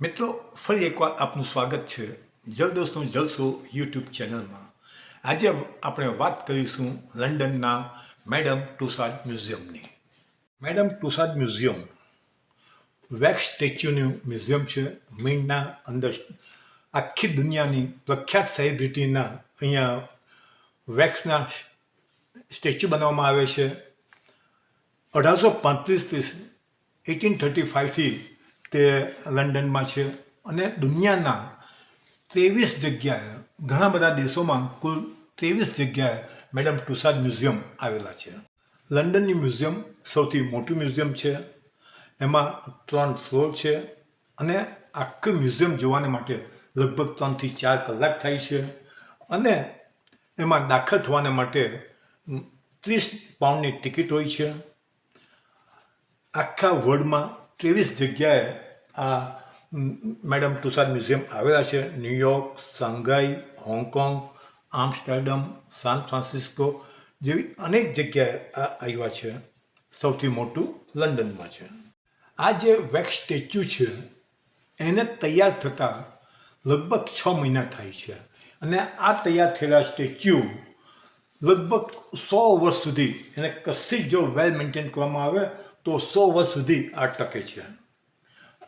મિત્રો, ફરી એકવાર આપનું સ્વાગત છે જલદોસ્તનો જલસો યુટ્યુબ ચેનલમાં. આજે આપણે વાત કરીશું લંડનના મેડમ ટુસાડ મ્યુઝિયમની. મેડમ ટુસાદ મ્યુઝિયમ વેક્સ સ્ટેચ્યુનું મ્યુઝિયમ છે. મીણના અંદર આખી દુનિયાની પ્રખ્યાત સેલિબ્રિટીના અહીંયા વેક્સના સ્ટેચ્યુ બનાવવામાં આવે છે. અઢારસો પાંત્રીસથી એટીન થર્ટી ફાઇવથી તે લંડનમાં છે અને દુનિયાના ત્રેવીસ જગ્યાએ, ઘણા બધા દેશોમાં કુલ ત્રેવીસ જગ્યાએ મેડમ ટુસાદ મ્યુઝિયમ આવેલા છે. લંડનની મ્યુઝિયમ સૌથી મોટું મ્યુઝિયમ છે, એમાં ત્રણ ફ્લોર છે અને આખું મ્યુઝિયમ જોવાને માટે લગભગ ત્રણથી ચાર કલાક થાય છે અને એમાં દાખલ થવાને માટે ત્રીસ પાઉન્ડની ટિકિટ હોય છે. આખા વર્લ્ડમાં ત્રેવીસ જગ્યાએ આ મેડમ તુષાર મ્યુઝિયમ આવેલા છે. New York Shanghai, Hong Kong, Amsterdam, San Francisco જેવી અનેક જગ્યાએ આ આવ્યા છે. સૌથી મોટું લંડનમાં છે. આ જે વેક્સ સ્ટેચ્યુ છે, એને તૈયાર થતાં લગભગ છ મહિના થાય છે. અને આ તૈયાર થયેલા સ્ટેચ્યુ લગભગ સો વર્ષ સુધી એને કશી જો વેલ મેન્ટેન કરવામાં આવે, તો સો વર્ષ સુધી આ ટકે છે.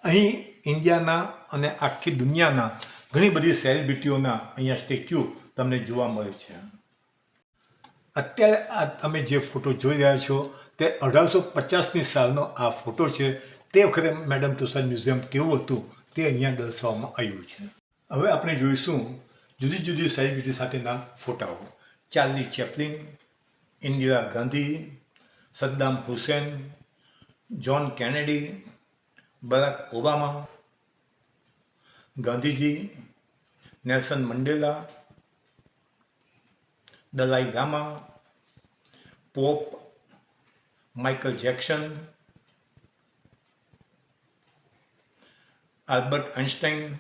અહીં ઇન્ડિયાના અને આખી દુનિયાના ઘણી બધી સેલિબ્રિટીઓના અહીંયા સ્ટેચ્યુ તમને જોવા મળે છે. અત્યારે આ તમે જે ફોટો જોઈ રહ્યા છો, તે અઢારસો પચાસની સાલનો આ ફોટો છે. તે વખતે મેડમ તુષાર મ્યુઝિયમ કેવું હતું, તે અહીંયા દર્શાવવામાં આવ્યું છે. હવે આપણે જોઈશું જુદી જુદી સેલિબ્રિટી સાથેના ફોટાઓ. Charlie Chaplin Indira Gandhi Saddam Hussein John Kennedy Barack Obama Gandhi ji Nelson Mandela Dalai Lama Pope Michael Jackson Albert Einstein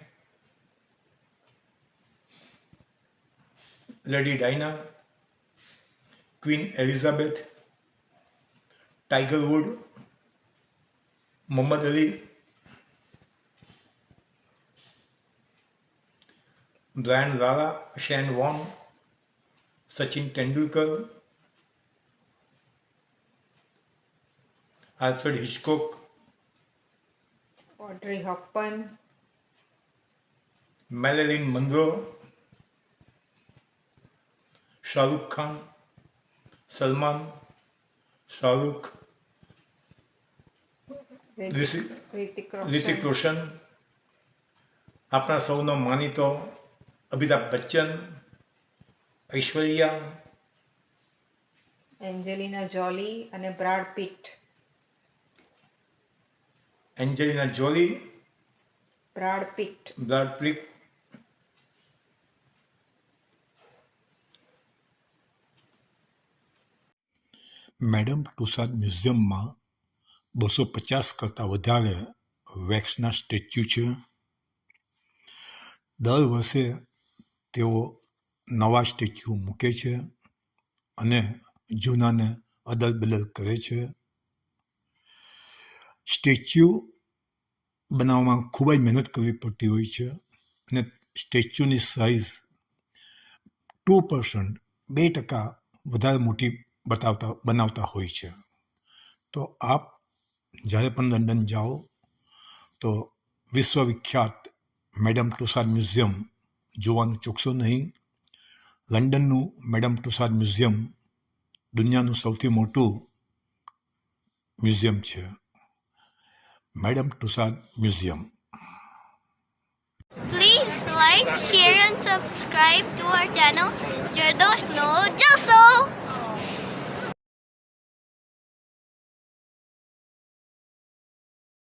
Lady Diana Queen Elizabeth Tiger Wood Mohammad Ali Brian Lara Shane Warne Sachin Tendulkar Alfred Hitchcock Audrey Hepburn Marilyn Monroe Shahrukh Khan Salman Shahrukh Hrithik Roshan આપણા સૌનો માનીતો Amitabh Bachchan Aishwarya Angelina Jolie અને Brad Pitt. Angelina Jolie Brad Pitt. Brad પ્લિક Madame ટુસાદ મ્યુઝિયમમાં બસો પચાસ કરતાં વધારે વેક્સના statue છે. દર વર્ષે તેઓ નવા સ્ટેચ્યુ મૂકે છે અને જૂનાને અદલ બદલ કરે છે. સ્ટેચ્યુ બનાવવામાં ખૂબ જ મહેનત કરવી પડતી હોય છે અને સ્ટેચ્યુની સાઇઝ ટુ પર્સન્ટ, બે ટકા વધારે મોટી બતાવતા બનાવતા હોય છે. તો આપ જ્યારે પણ લંડન જાઓ તો વિશ્વવિખ્યાત મેડમ ટુસાદ મ્યુઝિયમ જોવાનું ચૂકશો નહીં. લંડનનું મેડમ ટુસાદ મ્યુઝિયમ દુનિયાનું સૌથી મોટું મ્યુઝિયમ છે. Madam Tussauds museum. Please like, share and subscribe to our channel. Jardos